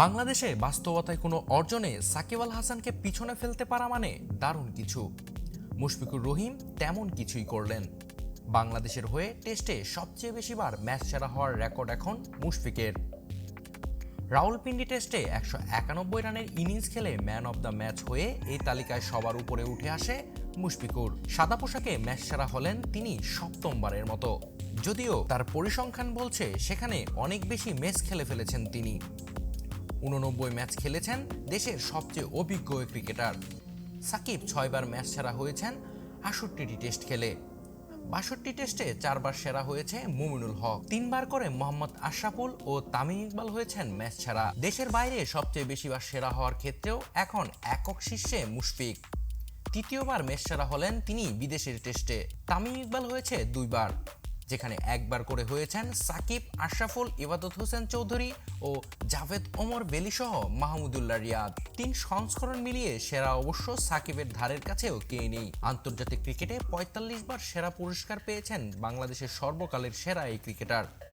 বাংলাদেশে বাস্তবতায় কোনো অর্জনে সাকিব আল হাসানকে পিছনে ফেলতে পারা মানে দারুণ কিছু। মুশফিকুর রহিম তেমন কিছুই করলেন। বাংলাদেশের হয়ে টেস্টে সবচেয়ে বেশিবার ম্যাচ সেরা হওয়ার রেকর্ড এখন মুশফিকের। রাউলপিন্ডি টেস্টে একশো একানব্বই রানের ইনিংস খেলে ম্যান অব দ্য ম্যাচ হয়ে এই তালিকায় সবার উপরে উঠে আসে মুশফিকুর। সাদা পোশাকে ম্যাচ সেরা হলেন তিনি সপ্তমবারের মতো। যদিও তার পরিসংখ্যান বলছে সেখানে অনেক বেশি ম্যাচ খেলে ফেলেছেন তিনি। উননব্বই ম্যাচ খেলেছেন দেশের সবচেয়ে অভিজ্ঞ ক্রিকেটার। সাকিব ছয়বার ম্যাচ সেরা হয়েছেন আষট্টিটি টেস্ট খেলে। বাষট্টি টেস্টে চারবার সেরা হয়েছে মুমিনুল হক। তিনবার করে মোহাম্মদ আশরাফুল ও তামিম ইকবাল হয়েছেন ম্যাচ সেরা। দেশের বাইরে সবচেয়ে বেশিবার সেরা হওয়ার ক্ষেত্রেও এখন একক শীর্ষে মুশফিক। তৃতীয়বার ম্যাচ সেরা হলেন তিনি বিদেশের টেস্টে। তামিম ইকবাল হয়েছে দুইবার। যেখানে একবার করে হয়েছেন সাকিব, আশরাফুল, ইবাদত হোসেন চৌধুরী ও জাভেদ ওমর বেলিসহ মাহমুদুল্লাহ রিয়াদ। তিন সংস্করণ মিলিয়ে সেরা অবশ্য সাকিবের ধারের কাছেও কে নেই। আন্তর্জাতিক ক্রিকেটে পঁয়তাল্লিশ বার সেরা পুরস্কার পেয়েছেন বাংলাদেশের সর্বকালের সেরা এই ক্রিকেটার।